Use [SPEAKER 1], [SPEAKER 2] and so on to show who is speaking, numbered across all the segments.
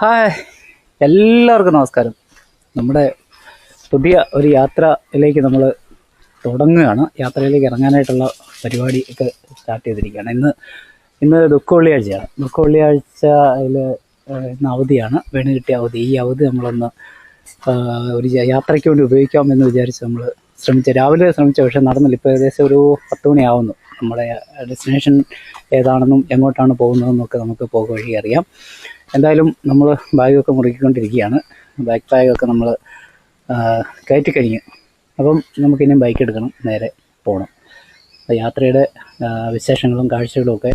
[SPEAKER 1] Hi. എല്ലാവർക്കും നമസ്കാരം. നമ്മുടെ പുതിയ ഒരു യാത്രയിലേക്ക് നമ്മൾ തുടങ്ങുകയാണ്. യാത്രയിലേക്ക് ഇറങ്ങാനായിട്ടുള്ള പരിപാടി ഒക്കെ സ്റ്റാർട്ട് ചെയ്തിരിക്കുകയാണ്. ഇന്ന് ഇന്ന് ദുഃഖ വെള്ളിയാഴ്ചയാണ് ദുഃഖ വെള്ളിയാഴ്ചയിൽ ഇന്ന് അവധിയാണ്. വേണു കിട്ടിയ അവധി. ഈ അവധി നമ്മളൊന്ന് ഒരു യാത്രയ്ക്ക് വേണ്ടി ഉപയോഗിക്കാമെന്ന് വിചാരിച്ച് നമ്മൾ ശ്രമിച്ച രാവിലെ ശ്രമിച്ച പക്ഷേ നടന്നില്ല. ഇപ്പോൾ ഏകദേശം ഒരു പത്ത് മണിയാവുന്നു. നമ്മുടെ ഡെസ്റ്റിനേഷൻ ഏതാണെന്നും എങ്ങോട്ടാണ് പോകുന്നതെന്നൊക്കെ നമുക്ക് പോകുക വഴി അറിയാം. എന്തായാലും നമ്മൾ ബാഗൊക്കെ മുറുക്കിക്കൊണ്ടിരിക്കുകയാണ്. ബാക്ക് ബാഗൊക്കെ നമ്മൾ കയറ്റി കഴിഞ്ഞു അപ്പം നമുക്കിനിയും ബൈക്ക് എടുക്കണം നേരെ പോകണം അപ്പോൾ യാത്രയുടെ വിശേഷങ്ങളും കാഴ്ചകളും ഒക്കെ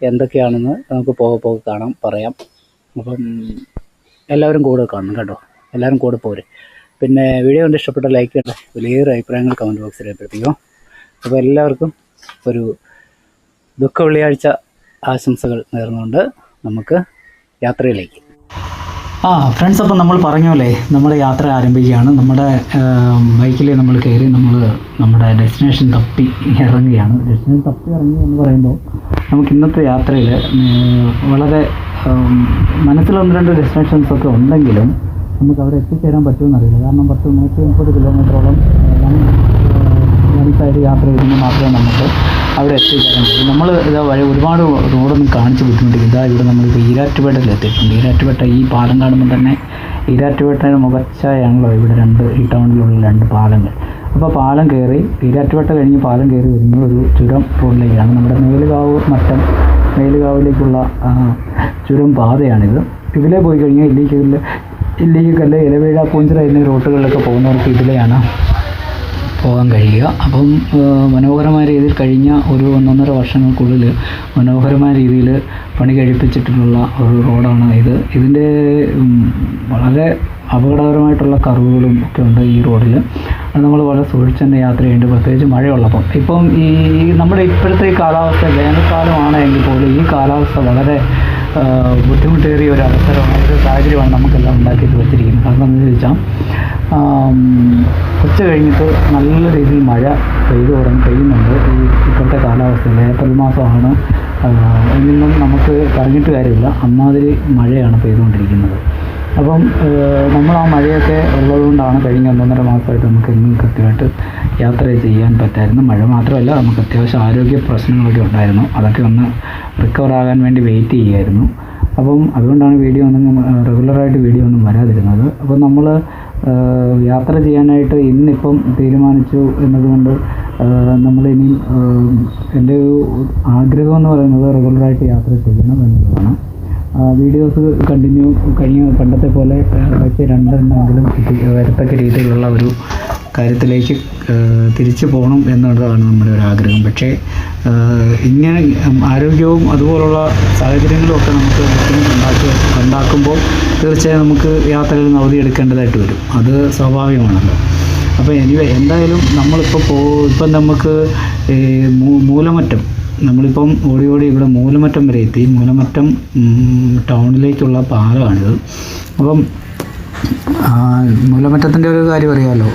[SPEAKER 1] എന്തൊക്കെയാണെന്ന് നമുക്ക് പോകെ പോകെ കാണാം പറയാം. അപ്പം എല്ലാവരും കൂടെ കാണണം കേട്ടോ. എല്ലാവരും കൂടെ പോര്. പിന്നെ വീഡിയോ കണ്ട് ഇഷ്ടപ്പെട്ട ലൈക്ക് ചെയ്യട്ടെ വലിയൊരു അഭിപ്രായങ്ങൾ കമന്റ് ബോക്സിൽ രേഖപ്പെടുത്തിക്കോ. അപ്പോൾ എല്ലാവർക്കും ഒരു ദുഃഖ വെള്ളിയാഴ്ച ആശംസകൾ നേർന്നുകൊണ്ട് നമുക്ക് യാത്രയിലേക്ക്. ആ ഫ്രണ്ട്സ് അപ്പം നമ്മൾ പറഞ്ഞ പോലെ നമ്മൾ യാത്ര ആരംഭിക്കുകയാണ്. നമ്മുടെ ബൈക്കിൽ നമ്മൾ കയറി നമ്മൾ നമ്മുടെ ഡെസ്റ്റിനേഷൻ തപ്പി ഇറങ്ങുകയാണ്. ഡെസ്റ്റിനേഷൻ തപ്പി ഇറങ്ങി എന്ന് പറയുമ്പോൾ നമുക്ക് ഇന്നത്തെ യാത്രയിൽ വളരെ മനസ്സിൽ ഒന്ന് രണ്ട് ഡെസ്റ്റിനേഷൻസ് ഒക്കെ ഉണ്ടെങ്കിലും നമുക്ക് അവിടെ എത്തിച്ചേരാൻ പറ്റുമെന്ന് അറിയില്ല. കാരണം പത്ത് നൂറ്റി മുപ്പത് കിലോമീറ്ററോളം വൺ സൈഡ് യാത്ര ചെയ്യുമ്പോൾ മാത്രമേ നമുക്ക് അവിടെ എത്തിച്ചേരാൻ നമ്മൾ ഇതാ വഴി ഒരുപാട് റോഡൊന്നും കാണിച്ച് ബുദ്ധിമുട്ടിക്കും ഇതാ ഇവിടെ നമ്മളിപ്പോൾ ഈരാറ്റുപേട്ടയിൽ എത്തിയിട്ടുണ്ട്. ഈരാറ്റുപേട്ട ഈ പാലം കാണുമ്പോൾ തന്നെ ഈരാറ്റുപേട്ടയുടെ മുഖച്ചായാണല്ലോ ഇവിടെ രണ്ട് ഈ ടൗണിലുള്ള രണ്ട് പാലങ്ങൾ. അപ്പോൾ പാലം കയറി ഈരാറ്റുപേട്ട കഴിഞ്ഞ് പാലം കയറി വരുമ്പോൾ ഒരു ചുരം റോഡിലേക്കാണ്. നമ്മുടെ മേലുകാവ് മറ്റം മേലുകാവിലേക്കുള്ള ചുരം പാതയാണിത്. ഇതിലേ പോയി കഴിഞ്ഞാൽ ഇല്ലിക്കല്ല് ഇല്ലിക്കല്ല് ഇലവേഴ പൂഞ്ചിറ എന്നീ റൂട്ടുകളിലൊക്കെ പോകുന്നവർക്ക് ഇതിലെയാണ് പോകാൻ കഴിയുക. അപ്പം മനോഹരമായ രീതിയിൽ കഴിഞ്ഞ ഒരു ഒന്നൊന്നര വർഷങ്ങൾക്കുള്ളിൽ മനോഹരമായ രീതിയിൽ പണി കഴിപ്പിച്ചിട്ടുള്ള ഒരു റോഡാണ് ഇത്. ഇതിന്റെ വളരെ അപകടകരമായിട്ടുള്ള കർവുകളും ഒക്കെ ഉണ്ട് ഈ റോഡിൽ. അത് നമ്മൾ വളരെ സൂക്ഷിച്ച് തന്നെ യാത്ര ചെയ്യേണ്ടത് പ്രത്യേകിച്ച് മഴയുള്ളപ്പം. ഇപ്പം ഈ നമ്മുടെ ഇപ്പോഴത്തെ ഈ കാലാവസ്ഥ വേനൽക്കാലമാണ് എങ്കിൽ പോലും ഈ കാലാവസ്ഥ വളരെ ബുദ്ധിമുട്ടേറിയ ഒരു അവസരമാണ് ഒരു സാഹചര്യമാണ് നമുക്കെല്ലാം ഉണ്ടാക്കിയിട്ട് വെച്ചിരിക്കുന്നത്. കാരണം എന്താണെന്ന് ചോദിച്ചാൽ ഉച്ച കഴിഞ്ഞിട്ട് നല്ല രീതിയിൽ മഴ പെയ്തു തുടങ്ങി പെയ്യുന്നുണ്ട്. ഈ ഇപ്പോഴത്തെ കാലാവസ്ഥയിൽ ഏപ്രിൽ മാസമാണ് ആ, നമുക്ക് പറഞ്ഞിട്ട് കാര്യമില്ല. അമ്മാതിരി മഴയാണ് പെയ്തുകൊണ്ടിരിക്കുന്നത്. അപ്പം നമ്മൾ ആ മഴയൊക്കെ ഉള്ളതുകൊണ്ടാണ് കഴിഞ്ഞ ഒന്നൊന്നര മാസമായിട്ട് നമുക്ക് എങ്ങും കൃത്യമായിട്ട് യാത്ര ചെയ്യാൻ പറ്റായിരുന്നു. മഴ മാത്രമല്ല നമുക്ക് അത്യാവശ്യം ആരോഗ്യ പ്രശ്നങ്ങളൊക്കെ ഉണ്ടായിരുന്നു. അതൊക്കെ ഒന്ന് റിക്കവർ ആകാൻ വേണ്ടി വെയിറ്റ് ചെയ്യുമായിരുന്നു അപ്പം അതുകൊണ്ടാണ് വീഡിയോ ഒന്നും റെഗുലറായിട്ട് വീഡിയോ ഒന്നും വരാതിരുന്നത്. അപ്പം നമ്മൾ യാത്ര ചെയ്യാനായിട്ട് ഇന്നിപ്പം തീരുമാനിച്ചു എന്നതുകൊണ്ട് നമ്മൾ ഇനി എന്റെ ഒരു ആഗ്രഹം എന്ന് പറയുന്നത് റെഗുലറായിട്ട് യാത്ര ചെയ്യണം എന്നുള്ളതാണ് വീഡിയോസ് കണ്ടിന്യൂ കഴിഞ്ഞ പണ്ടത്തെ പോലെ ആഴ്ച രണ്ടെണ്ണമെങ്കിലും വരത്തക്ക രീതിയിലുള്ള ഒരു കാര്യത്തിലേക്ക് തിരിച്ചു പോകണം എന്നുള്ളതാണ് നമ്മുടെ ഒരു ആഗ്രഹം. പക്ഷേ ഇങ്ങനെ ആരോഗ്യവും അതുപോലുള്ള സാഹചര്യങ്ങളും ഒക്കെ നമുക്ക് ഉണ്ടാക്കി ഉണ്ടാക്കുമ്പോൾ തീർച്ചയായും നമുക്ക് യാത്രയിൽ നിന്ന് അവധി എടുക്കേണ്ടതായിട്ട് വരും. അത് സ്വാഭാവികമാണല്ലോ. അപ്പോൾ എനിവേ എന്തായാലും നമ്മളിപ്പോൾ പോ ഇപ്പം നമുക്ക് മൂലമറ്റം നമ്മളിപ്പം ഓടി ഓടി ഇവിടെ മൂലമറ്റം വരെ എത്തി. മൂലമറ്റം ടൗണിലേക്കുള്ള പാലമാണിത്. അപ്പം മൂലമറ്റത്തിന്റെ ഒരു കാര്യം അറിയാമല്ലോ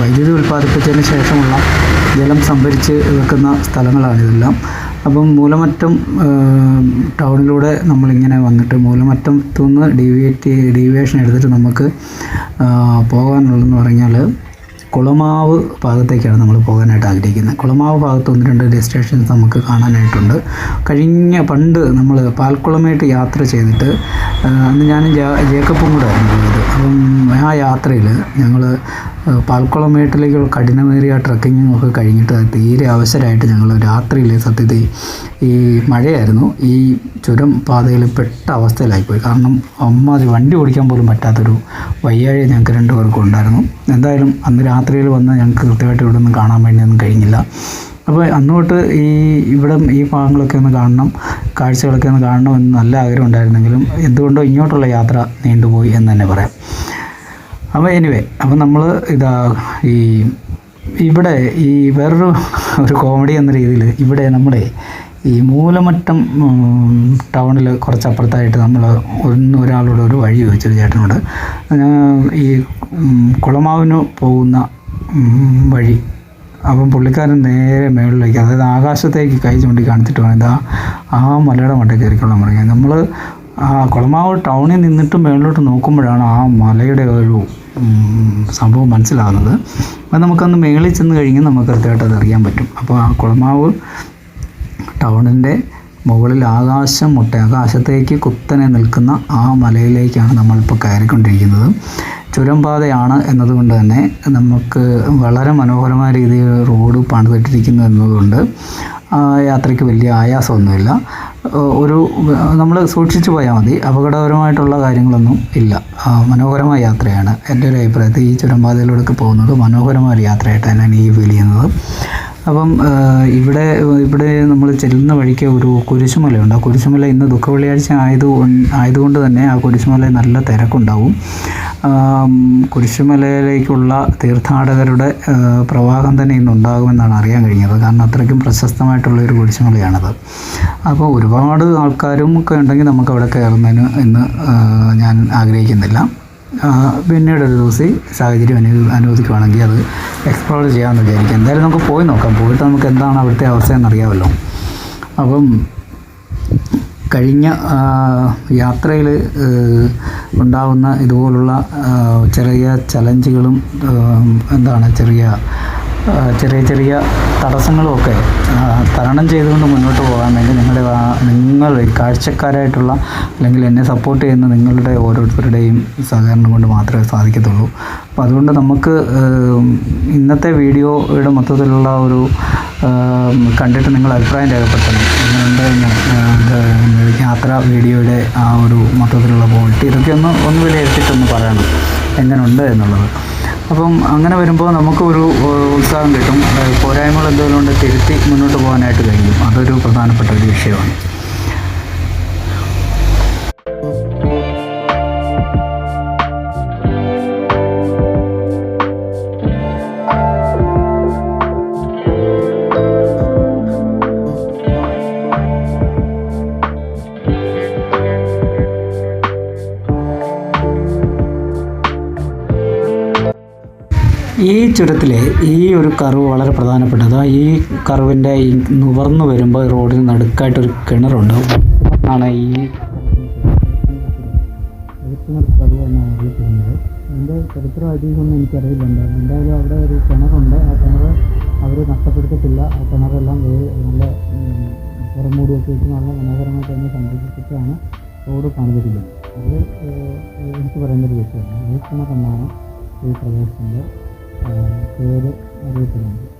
[SPEAKER 1] വൈദ്യുതി ഉൽപ്പാദിപ്പിച്ചതിന് ശേഷമുള്ള ജലം സംഭരിച്ച് വെക്കുന്ന സ്ഥലങ്ങളാണിതെല്ലാം അപ്പം മൂലമറ്റം ടൗണിലൂടെ നമ്മളിങ്ങനെ വന്നിട്ട് മൂലമറ്റത്തു നിന്ന് ഡീവിയേറ്റ് ഡീവിയേഷൻ എടുത്തിട്ട് നമുക്ക് പോകാനുള്ളതെന്ന് പറഞ്ഞാൽ കുളമാവ് ഭാഗത്തേക്കാണ് നമ്മൾ പോകാനായിട്ട് ആഗ്രഹിക്കുന്നത്. കുളമാവ് ഭാഗത്ത് ഒന്ന് രണ്ട് ഡെസ്റ്റിനേഷൻസ് നമുക്ക് കാണാനായിട്ടുണ്ട്. കഴിഞ്ഞ പണ്ട് നമ്മൾ പാൽക്കുളമായിട്ട് യാത്ര ചെയ്തിട്ട് അന്ന് ഞാൻ ജേക്കപ്പും കൂടെ ആയിരുന്നു പോയത്. അപ്പം ആ യാത്രയിൽ ഞങ്ങൾ പാൽക്കുളമേട്ടിലേക്കുള്ള കഠിനമേറിയ ട്രക്കിങ്ങും ഒക്കെ കഴിഞ്ഞിട്ട് തീരെ അവസരമായിട്ട് ഞങ്ങൾ രാത്രിയിൽ സത്യത്തിൽ ഈ മഴയായിരുന്നു. ഈ ചുരം പാതയിൽ പെട്ട അവസ്ഥയിലായിപ്പോയി. കാരണം അമ്മ അത് വണ്ടി ഓടിക്കാൻ പോലും പറ്റാത്തൊരു വയ്യാഴി ഞങ്ങൾക്ക് രണ്ടുപേർക്കും ഉണ്ടായിരുന്നു. എന്തായാലും അന്ന് രാത്രിയിൽ വന്ന് ഞങ്ങൾക്ക് കൃത്യമായിട്ട് ഇവിടെ നിന്ന് കാണാൻ വേണ്ടിയൊന്നും കഴിഞ്ഞില്ല. അപ്പോൾ അന്നോട്ട് ഈ ഇവിടെ ഈ ഭാഗങ്ങളൊക്കെ ഒന്ന് കാണണം കാഴ്ചകളൊക്കെ ഒന്ന് കാണണം എന്ന് നല്ല ആഗ്രഹം ഉണ്ടായിരുന്നെങ്കിലും എന്തുകൊണ്ടോ ഇങ്ങോട്ടുള്ള യാത്ര നീണ്ടുപോയി എന്ന് തന്നെ പറയാം. അപ്പോൾ എനിവേ അപ്പോൾ നമ്മൾ ഇതാ ഈ ഇവിടെ ഈ വേറൊരു ഒരു കോമഡി എന്ന രീതിയിൽ ഇവിടെ നമ്മുടെ ഈ മൂലമറ്റം ടൗണിൽ കുറച്ച് അപ്പുറത്തായിട്ട് നമ്മൾ ഒന്ന് ഒരാളോട് ഒരു വഴി ചോദിച്ചൊരു ചേട്ടനോട് ഈ കുളമാവിന് പോകുന്ന വഴി. അപ്പം പുള്ളിക്കാരൻ നേരെ മേളിലേക്ക് അതായത് ആകാശത്തേക്ക് കൈ ചൂണ്ടി കാണിച്ചിട്ട് വേണം ആ മലയുടെ മണ്ടേ കയറിക്കൊള്ളാൻ പറഞ്ഞു. നമ്മൾ ആ കുളമാവ് ടൗണിൽ നിന്നിട്ട് മേളിലോട്ട് നോക്കുമ്പോഴാണ് ആ മലയുടെ ഒരു സംഭവം മനസ്സിലാകുന്നത്. അത് നമുക്കന്ന് മേളിൽ ചെന്ന് കഴിഞ്ഞ് നമുക്ക് കൃത്യമായിട്ട് അത് അറിയാൻ പറ്റും. അപ്പോൾ ആ കുളമാവ് ടൗണിന്റെ മുകളിൽ ആകാശം മുട്ട ആകാശത്തേക്ക് കുത്തനെ നിൽക്കുന്ന ആ മലയിലേക്കാണ് നമ്മളിപ്പോൾ കയറിക്കൊണ്ടിരിക്കുന്നത്. ചുരം പാതയാണ് എന്നതുകൊണ്ട് തന്നെ നമുക്ക് വളരെ മനോഹരമായ രീതിയിൽ റോഡ് പണിതിട്ടിരിക്കുന്നു എന്നതുകൊണ്ട് യാത്രയ്ക്ക് വലിയ ആയാസമൊന്നുമില്ല. ഒരു നമ്മൾ സൂക്ഷിച്ചു പോയാൽ മതി. അപകടകരമായിട്ടുള്ള കാര്യങ്ങളൊന്നും ഇല്ല. മനോഹരമായ യാത്രയാണ്. എന്റെ ഒരു അഭിപ്രായത്തിൽ ഈ ചുരംപാതയിലൂടെ പോകുന്നത് മനോഹരമായ ഒരു യാത്രയായിട്ടാണ് ഈ ഫീൽ ചെയ്യുന്നത്. അപ്പം ഇവിടെ ഇവിടെ നമ്മൾ ചെല്ലുന്ന വഴിക്ക് ഒരു കുരിശുമലയുണ്ട്. ആ കുരിശുമല ഇന്ന് ദുഃഖ വെള്ളിയാഴ്ച ആയത് ആയതുകൊണ്ട് തന്നെ ആ കുരിശുമല നല്ല തിരക്കുണ്ടാവും. കുരിശുമലയിലേക്കുള്ള തീർത്ഥാടകരുടെ പ്രവാഹം തന്നെ ഇന്നുണ്ടാകുമെന്നാണ് അറിയാൻ കഴിഞ്ഞത്. കാരണം അത്രയ്ക്കും പ്രശസ്തമായിട്ടുള്ള ഒരു കുരിശുമലയാണത്. അപ്പോൾ ഒരുപാട് ആൾക്കാരും ഒക്കെ ഉണ്ടെങ്കിൽ നമുക്ക് അവിടെ കയറുന്നതിന് എന്ന് ഞാൻ ആഗ്രഹിക്കുന്നില്ല. പിന്നീട് ഒരു ദിവസം സാഹചര്യം അനു അനുവദിക്കുവാണെങ്കിൽ അത് എക്സ്പ്ലോർ ചെയ്യാമെന്ന് വിചാരിക്കാം. എന്തായാലും നമുക്ക് പോയി നോക്കാം. പോയിട്ട് നമുക്ക് എന്താണ് അവിടുത്തെ അവസ്ഥ എന്നറിയാമല്ലോ. അപ്പം കഴിഞ്ഞ യാത്രയിൽ ഉണ്ടാകുന്ന ഇതുപോലുള്ള ചെറിയ ചലഞ്ചുകളും എന്താണ് ചെറിയ ചെറിയ ചെറിയ തടസ്സങ്ങളുമൊക്കെ തരണം ചെയ്തുകൊണ്ട് മുന്നോട്ട് പോകാൻ വേണ്ടി നിങ്ങളുടെ നിങ്ങൾ കാഴ്ചക്കാരായിട്ടുള്ള അല്ലെങ്കിൽ എന്നെ സപ്പോർട്ട് ചെയ്യുന്ന നിങ്ങളുടെ ഓരോരുത്തരുടെയും സഹകരണം കൊണ്ട് മാത്രമേ സാധിക്കത്തുള്ളൂ. അപ്പോൾ അതുകൊണ്ട് നമുക്ക് ഇന്നത്തെ വീഡിയോയുടെ മൊത്തത്തിലുള്ള ഒരു കണ്ടിട്ട് നിങ്ങൾ അഭിപ്രായം രേഖപ്പെടുത്തണം. യാത്ര വീഡിയോയുടെ ആ ഒരു മൊത്തത്തിലുള്ള ക്വാളിറ്റി ഇതൊക്കെ ഒന്ന് ഒന്ന് വിലയിരുത്തിയിട്ടൊന്ന് പറയണം എങ്ങനെയുണ്ട് എന്നുള്ളത്. അപ്പം അങ്ങനെ വരുമ്പോൾ നമുക്ക് ഒരു ഏഹ്, ഉത്സാഹം കിട്ടും. പോരായ്മകൾ എന്തെങ്കിലും ഉണ്ട് തിരുത്തി മുന്നോട്ട് പോകാനായിട്ട് കഴിയും. അതൊരു പ്രധാനപ്പെട്ട ഒരു വിഷയമാണ്. ചുരത്തിലെ ഈ ഒരു കർവ് വളരെ പ്രധാനപ്പെട്ടത്. ഈ കർവിന്റെ ഈ നുവർന്ന് വരുമ്പോൾ റോഡിന് നടുക്കായിട്ടൊരു കിണറുണ്ട് ആണ് ഈ കർവ് എന്നാണ് അറിയപ്പെടുന്നത് അതിന്റെ ചരിത്രം ഐതിഹ്യമൊന്നും എനിക്കറിയില്ലുണ്ടായിരുന്നു എന്തായാലും അവിടെ ഒരു കിണറുണ്ട്. ആ കിണർ അവർ നഷ്ടപ്പെടുത്തിയിട്ടില്ല ആ കിണറെല്ലാം നല്ല പുറമൂടിയൊക്കെ വെച്ച് നല്ല മനോഹരമായിട്ട് തന്നെ സംരക്ഷിച്ചിട്ടാണ് റോഡ് പണിതിരിക്കുന്നത് അത് ഏഹ്, എനിക്ക് പറയുന്ന ഒരു വിഷയമാണ് ഈ കിണറെന്നാണ് ഈ പ്രദേശത്തിന്റെ ഏഹ്, പേര് അറിയപ്പെടുന്നത്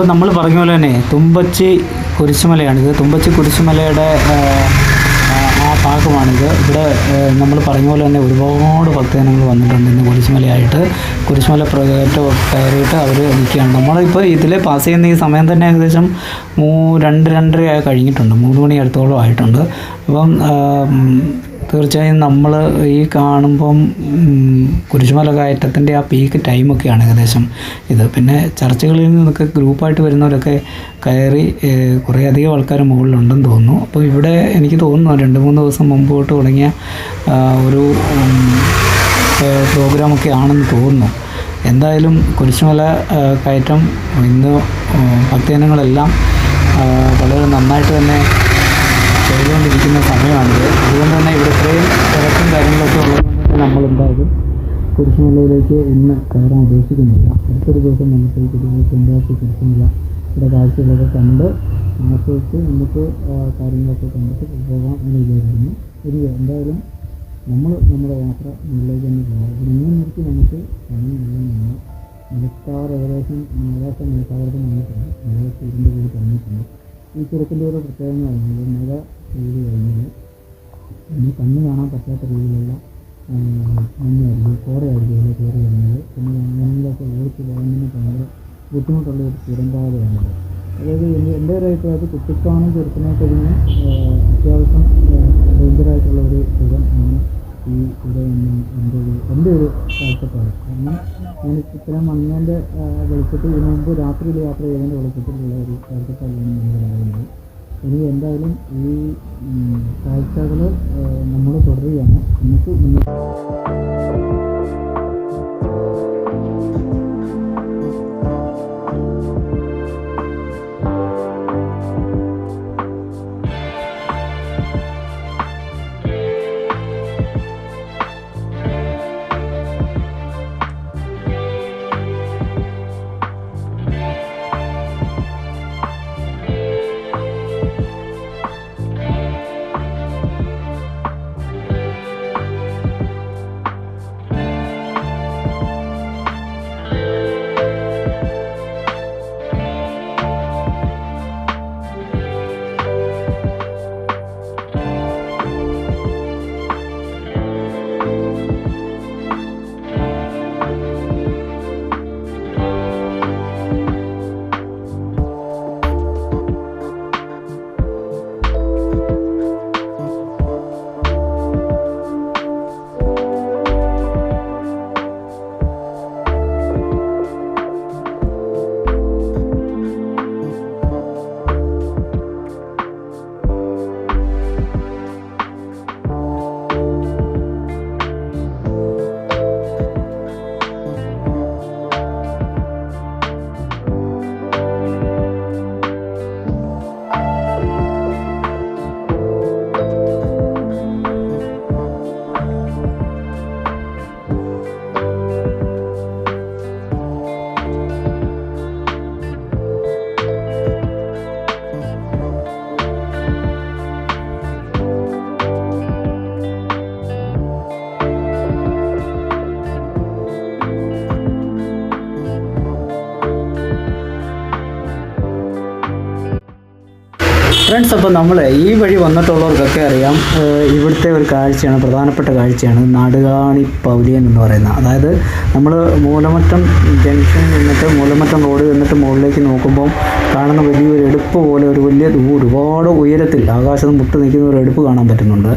[SPEAKER 1] അപ്പോൾ നമ്മൾ പറഞ്ഞ പോലെ തന്നെ തുമ്പച്ചി കുരിശുമലയാണിത്. തുമ്പച്ചി കുരിശുമലയുടെ ആ, ഭാഗമാണിത്. ഇവിടെ നമ്മൾ പറഞ്ഞ പോലെ തന്നെ ഒരുപാട് ഭക്തജനങ്ങൾ വന്നിട്ടുണ്ട് ഇന്ന് കുരിശുമലയായിട്ട്. കുരിശുമല പ്രകേറ്റ് കയറിയിട്ട് അവർ നിൽക്കുകയാണ്. നമ്മളിപ്പോൾ ഇതിൽ പാസ് ചെയ്യുന്ന ഈ സമയം തന്നെ ഏകദേശം മൂ രണ്ട് രണ്ടര കഴിഞ്ഞിട്ടുണ്ട്. മൂന്ന് മണി അടുത്തോളം ആയിട്ടുണ്ട്. അപ്പം തീർച്ചയായും നമ്മൾ ഈ കാണുമ്പം കുരിശുമല കയറ്റത്തിന്റെ ആ പീക്ക് ടൈമൊക്കെയാണ് ഏകദേശം ഇത്. പിന്നെ ചർച്ചകളിൽ നിന്നൊക്കെ ഗ്രൂപ്പായിട്ട് വരുന്നവരൊക്കെ കയറി കുറേ അധികം ആൾക്കാർ മുകളിലുണ്ടെന്ന് തോന്നുന്നു. അപ്പോൾ ഇവിടെ എനിക്ക് തോന്നുന്നു രണ്ട് മൂന്ന് ദിവസം മുമ്പ് തൊട്ട് തുടങ്ങിയ ഒരു പ്രോഗ്രാമൊക്കെ ആണെന്ന് തോന്നുന്നു. എന്തായാലും കുരിശുമല കയറ്റം ഇന്ന് ഭക്തജനങ്ങളെല്ലാം വളരെ നന്നായിട്ട് തന്നെ ചെയ്തുകൊണ്ടിരിക്കുന്ന സമയമാണിത്. അതുകൊണ്ട് തന്നെ ഇവിടെ ഇത്രയും തിരക്കും കാര്യങ്ങളൊക്കെ ഉള്ളതുകൊണ്ട് നമ്മൾ എന്തായാലും കുരിശുമലയിലേക്ക് ഇന്ന് കയറാൻ ഉദ്ദേശിക്കുന്നില്ല. അടുത്തൊരു ദിവസം നമുക്ക് ചെമ്പാശി കുരിശുമല ഇവിടെ കാഴ്ചകളൊക്കെ കണ്ട് ആസ്വദിച്ച് നമുക്ക് കാര്യങ്ങളൊക്കെ കണ്ടിട്ട് പോകാം എന്ന് വിചാരിക്കുന്നു. ഒരു എന്തായാലും നമ്മൾ നമ്മുടെ യാത്ര മുകളിലേക്ക് തന്നെ പോകാം. നിന്ന് നിർത്തി നമുക്ക് നമ്മൾ മഴക്കാർ ഏകദേശം ആകാശം മേഘാവൃതം വന്നിട്ടുണ്ട് മഴ ചൂടിന്റെ കൂടി തന്നിട്ടുണ്ട് ഈ ചുരത്തിന്റെ ഒരു പ്രത്യേകത എന്ന് പറയുന്നത് മഴ പെയ്ത് കഴിഞ്ഞാൽ ഇനി കണ്ണ് കാണാൻ പറ്റാത്ത രീതിയിലുള്ള മഞ്ഞായിരിക്കും കോടയായിരിക്കും ഇതിൽ കയറി വരുന്നത്. പിന്നെ വാഹനങ്ങളൊക്കെ ഓടിച്ച് പോകുന്നതിന് ഭയങ്കര ബുദ്ധിമുട്ടുള്ള ഒരു ചുരമ്പാതയാണത് അതായത് എന്റെ എന്റെ ഒരു അഭിപ്രായത്തിൽ കുട്ടിക്കാനം ചുരത്തിനെ കഴിഞ്ഞ് അത്യാവശ്യം ഡേഞ്ചറായിട്ടുള്ള ഒരു സുഖം ആണ് ഈ എന്ന് എന്റെ ഒരു എന്റെ ഒരു കാഴ്ചപ്പാട്. കാരണം ഞാൻ ഇത്തരം മഞ്ഞേന്റെ വെളിച്ചത്തിൽ ഇതിനു മുമ്പ് രാത്രിയിൽ യാത്ര ചെയ്തതിന്റെ വെളിച്ചത്തിലുള്ള ഒരു കാഴ്ചപ്പാടാണ് ഞാൻ പറയുന്നത്. ഇനി എന്തായാലും ഈ കാഴ്ചകൾ നമ്മൾ തുടരുകയാണ്. നമുക്ക് മുന്നോട്ട്
[SPEAKER 2] ഫ്രണ്ട്സ് അപ്പോൾ നമ്മൾ ഈ വഴി വന്നിട്ടുള്ളവർക്കൊക്കെ അറിയാം ഇവിടുത്തെ ഒരു കാഴ്ചയാണ് പ്രധാനപ്പെട്ട കാഴ്ചയാണ് നാടുകാണി പൗലിയൻ എന്ന് പറയുന്നത് അതായത് നമ്മൾ മൂലമറ്റം ജംഗ്ഷൻ നിന്നിട്ട് മൂലമറ്റം റോഡ് നിന്നിട്ട് മുകളിലേക്ക് നോക്കുമ്പോൾ കാണുന്ന വലിയൊരു എടുപ്പ് പോലെ ഒരു വലിയ ഒരുപാട് ഉയരത്തിൽ ആകാശത്ത് മുട്ട് നിൽക്കുന്ന ഒരു എടുപ്പ് കാണാൻ പറ്റുന്നുണ്ട്.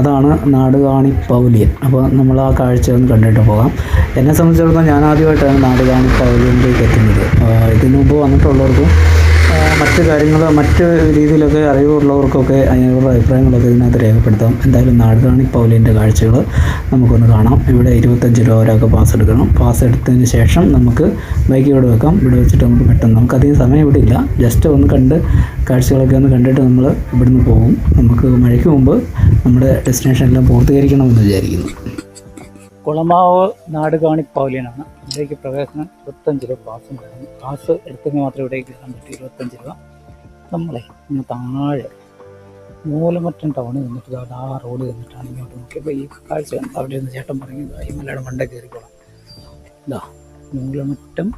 [SPEAKER 2] അതാണ് നാടുകാണി പൗലിയൻ. അപ്പോൾ നമ്മൾ ആ കാഴ്ച ഒന്ന് കണ്ടിട്ട് പോകാം. എന്നെ സംബന്ധിച്ചിടത്തോളം ഞാൻ ആദ്യമായിട്ടാണ് നാടുകാണി പൗലിയനിലേക്ക് എത്തുന്നത്. ഇതിനു മുമ്പ് വന്നിട്ടുള്ളവർക്കും മറ്റ് കാര്യങ്ങൾ മറ്റ് രീതിയിലൊക്കെ അറിവുള്ളവർക്കൊക്കെ അതിനുള്ള അഭിപ്രായങ്ങളൊക്കെ ഇതിനകത്ത് രേഖപ്പെടുത്താം. എന്തായാലും നാടുകാണി പൗലിന്റെ കാഴ്ചകൾ നമുക്കൊന്ന് കാണാം. ഇവിടെ ഇരുപത്തഞ്ച് രൂപ ഒരാൾക്ക് പാസ് എടുക്കണം. പാസ് എടുത്തതിന് ശേഷം നമുക്ക് ബൈക്ക് ഇവിടെ വെക്കാം. ഇവിടെ വെച്ചിട്ട് നമുക്ക് പെട്ടെന്ന് നമുക്ക് അധികം സമയം ഇവിടെ ഇല്ല. ജസ്റ്റ് ഒന്ന് കണ്ട് കാഴ്ചകളൊക്കെ ഒന്ന് കണ്ടിട്ട് നമ്മൾ ഇവിടുന്ന് പോകും. നമുക്ക് മഴയ്ക്ക് മുമ്പ് നമ്മുടെ ഡെസ്റ്റിനേഷനെല്ലാം പൂർത്തീകരിക്കണമെന്ന് വിചാരിക്കുന്നു. കുളമാവ് നാടുകാണി പൗലിയനാണ് ഇവിടേക്ക് പ്രവേശനം ഇരുപത്തഞ്ച് രൂപ പാസും വേണം പാസ് എടുത്തെങ്കിൽ മാത്രമേ ഇവിടേക്ക് കയറാൻ പറ്റൂ ഇരുപത്തഞ്ച് രൂപ. നമ്മളെ ഇങ്ങനെ താഴെ മൂലമറ്റം ടൗണിൽ നിന്നിട്ട് ദാ ആ റോഡ് നിന്നിട്ടാണ് ഇങ്ങോട്ട് നോക്കിയപ്പോൾ ഈ കാഴ്ച. അവിടെ നിന്ന് ചേട്ടൻ പറഞ്ഞു "ദാ ഈ മലയുടെ മണ്ട കയറിക്കോളാം ഇതാ മൂലമറ്റം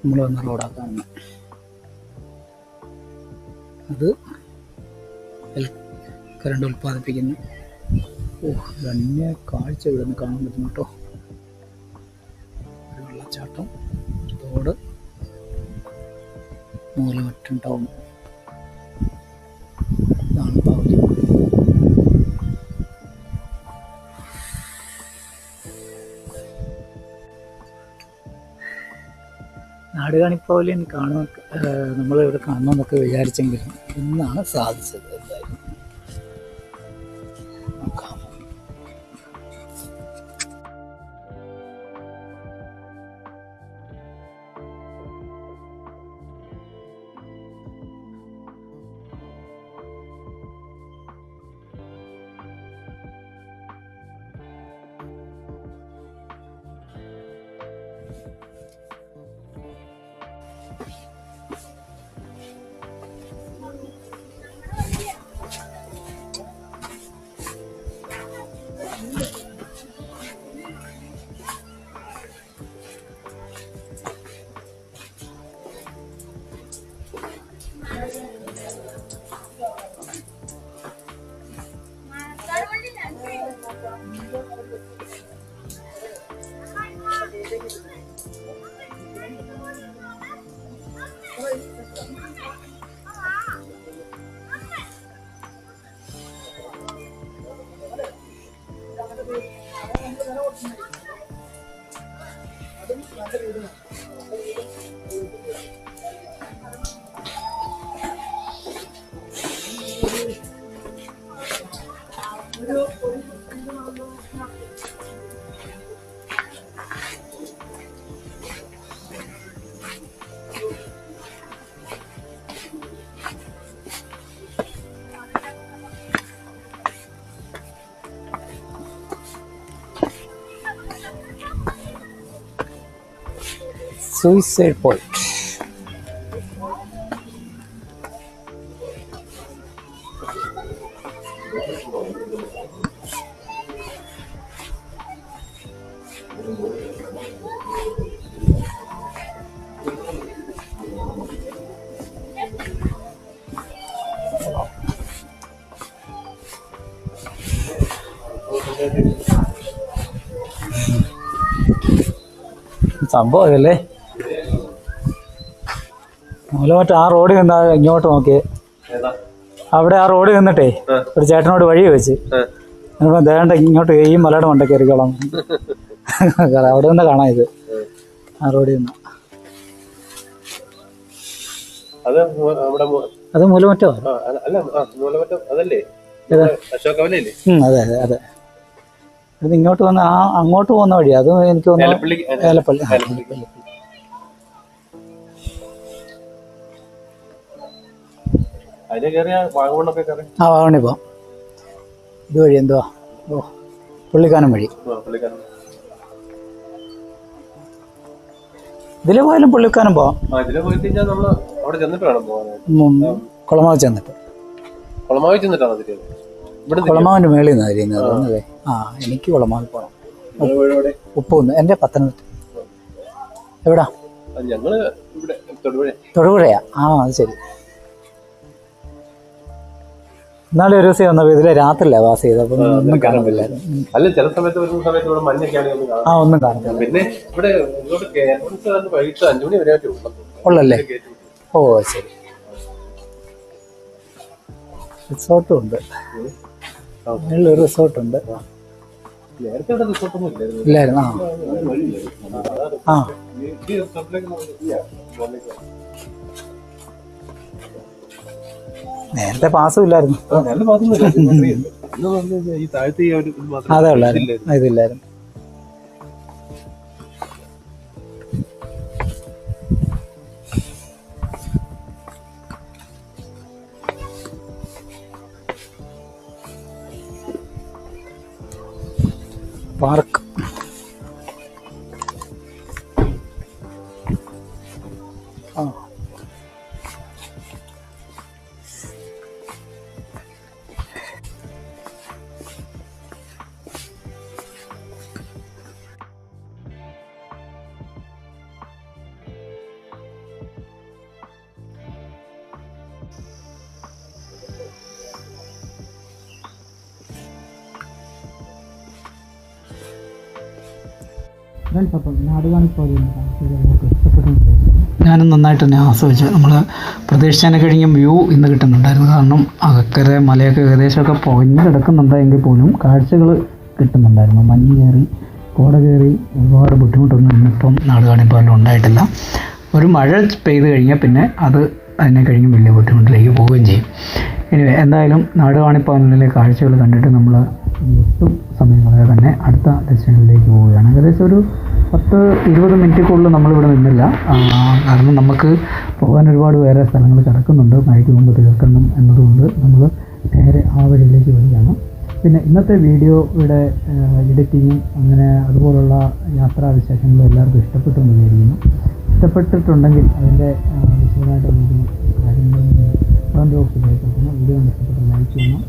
[SPEAKER 2] നമ്മൾ വന്ന റോഡാണ് കാണുന്നത് അത് കറണ്ട് ഉൽപ്പാദിപ്പിക്കുന്നു. ഓ തന്നെ കാഴ്ച ഇവിടെ നിന്ന് കാണാൻ പറ്റും തോട് മൂലമറ്റം ടൗൺ. ഇതാണ് പൗലി നാടുകാണിപ്പാവലിയൻ കാണുന്ന നമ്മളിവിടെ കാണണമെന്നൊക്കെ വിചാരിച്ചെങ്കിലും ഇന്നാണ് സാധിച്ചത്.
[SPEAKER 1] സൂയിസൈഡ് പോയിന്റ് സംഭവമല്ലേ മൂലമറ്റ ആ റോഡിൽ നിന്നാ ഇങ്ങോട്ട് നോക്കിയേ. അവിടെ ആ റോഡിൽ നിന്നിട്ടേ ഒരു ചേട്ടനോട് വഴി വെച്ച് ദേണ്ട ഇങ്ങോട്ട് ഈ മലയുടെ മണ്ട കയറിക്കോളാം അവിടെ നിന്ന് കാണാം ഇത്. ആ റോഡിൽ നിന്ന്.
[SPEAKER 3] അത്
[SPEAKER 1] മൂലമറ്റോ? അതെ അതെ അതെ. ഇത് ഇങ്ങോട്ട് വന്ന് ആ അങ്ങോട്ട് പോകുന്ന വഴി അത് എനിക്ക് തോന്നുന്നു
[SPEAKER 3] ഏലപ്പള്ളി.
[SPEAKER 1] ഏലപ്പള്ളി ആ, വാഗമണ്ണി പോവാം. ഇതുവഴി എന്തുവാ? ഓ പുള്ളിക്കാനം വഴി. ഇതിലെ പോയാലും പുള്ളിക്കാനം പോവാം. കുളമാവ് ചെന്നിട്ട്.
[SPEAKER 3] കുളമാവി ചെന്നിട്ടാണ്
[SPEAKER 1] കുളമാവിന്റെ മേളിൽ നിന്നാണ് തിരിയുന്നത് തോന്നുന്നതേ ആ എനിക്ക് കുളമാവിൽ പോകണം
[SPEAKER 3] ഉപ്പ്
[SPEAKER 1] ഉപ്പുന്ന് എന്റെ പത്തനംതിട്ട. എവിടാ? തൊടുപുഴയാ? ആ അത് ശരി. എന്നാലും ഒരു ദിവസം വന്നപ്പോൾ ഇതിലെ രാത്രിയില്ല വാസ് ചെയ്ത് അപ്പം ഒന്നും ഉം.
[SPEAKER 3] അല്ല ചില സമയത്ത് വരുന്ന സമയത്ത് ഇവിടെ മഞ്ഞൊക്കെയാണ്
[SPEAKER 1] ആ ഒന്നും കാണുന്നില്ല
[SPEAKER 3] പിന്നെ ഇവിടെ ഇങ്ങോട്ട് കേരളത്തിൽ വന്ന് വൈകിട്ട് അഞ്ചു മണി ഉള്ളത്
[SPEAKER 1] ഉള്ളല്ലേ? ഓ ശരി. റിസോർട്ടും ഉണ്ട് ഒരു റിസോർട്ടുണ്ട്.
[SPEAKER 3] ഇല്ലായിരുന്നു.
[SPEAKER 1] ആ. ആ
[SPEAKER 3] ഒരു ഇത് ഇല്ലായിരുന്നു
[SPEAKER 1] അതെ ഉള്ളായിരുന്നു. ഇതില്ലായിരുന്നു. ഞാനും നന്നായിട്ട് തന്നെ ആസ്വദിച്ചു നമ്മൾ പ്രതീക്ഷിച്ചതിനെ കഴിഞ്ഞും വ്യൂ ഇന്ന് കിട്ടുന്നുണ്ടായിരുന്നു. കാരണം അകക്കരെ മലയൊക്കെ ഏകദേശമൊക്കെ പൊങ്ങി കിടക്കുന്നുണ്ട് എങ്കിൽ പോലും കാഴ്ചകൾ കിട്ടുന്നുണ്ടായിരുന്നു. മഞ്ഞ് കയറി കോട കയറി ഒരുപാട് ബുദ്ധിമുട്ടൊന്നും ഇന്നിപ്പം നാട് കാണിപ്പോലും ഉണ്ടായിട്ടില്ല. ഒരു മഴ പെയ്ത് കഴിഞ്ഞാൽ പിന്നെ അത് അതിനെ കഴിഞ്ഞ് വലിയ ബുദ്ധിമുട്ടിലേക്ക് പോവുകയും ചെയ്യും. ഇനി എന്തായാലും നാട് കാണിപ്പാലിലെ കാഴ്ചകൾ കണ്ടിട്ട് നമ്മൾ ഒട്ടും സമയം തന്നെ അടുത്ത ഡെസ്റ്റിനേഷനിലേക്ക് പോവുകയാണ്. ഏകദേശം ഒരു പത്ത് ഇരുപത് മിനിറ്റിക്കുള്ളിൽ നമ്മളിവിടെ നിന്നില്ല. കാരണം നമുക്ക് പോകാൻ ഒരുപാട് വേറെ സ്ഥലങ്ങൾ കിടക്കുന്നുണ്ട്. മഴയ്ക്ക് മുമ്പ് തീർക്കണം എന്നതുകൊണ്ട് നമ്മൾ നേരെ ആ വഴിയിലേക്ക് വരികയാണ്. പിന്നെ ഇന്നത്തെ വീഡിയോയുടെ എഡിറ്റിങ്ങും അങ്ങനെ അതുപോലുള്ള യാത്രാ വിശേഷങ്ങളും എല്ലാവർക്കും ഇഷ്ടപ്പെട്ടു വിചാരിക്കുന്നു. ഇഷ്ടപ്പെട്ടിട്ടുണ്ടെങ്കിൽ അതിന്റെ വിശദമായിട്ടുള്ള വീഡിയോ കാര്യങ്ങളും കമന്റ് ബോക്സിൽ വീഡിയോ ഇഷ്ടപ്പെട്ട ലൈക്ക് ചെയ്യണം.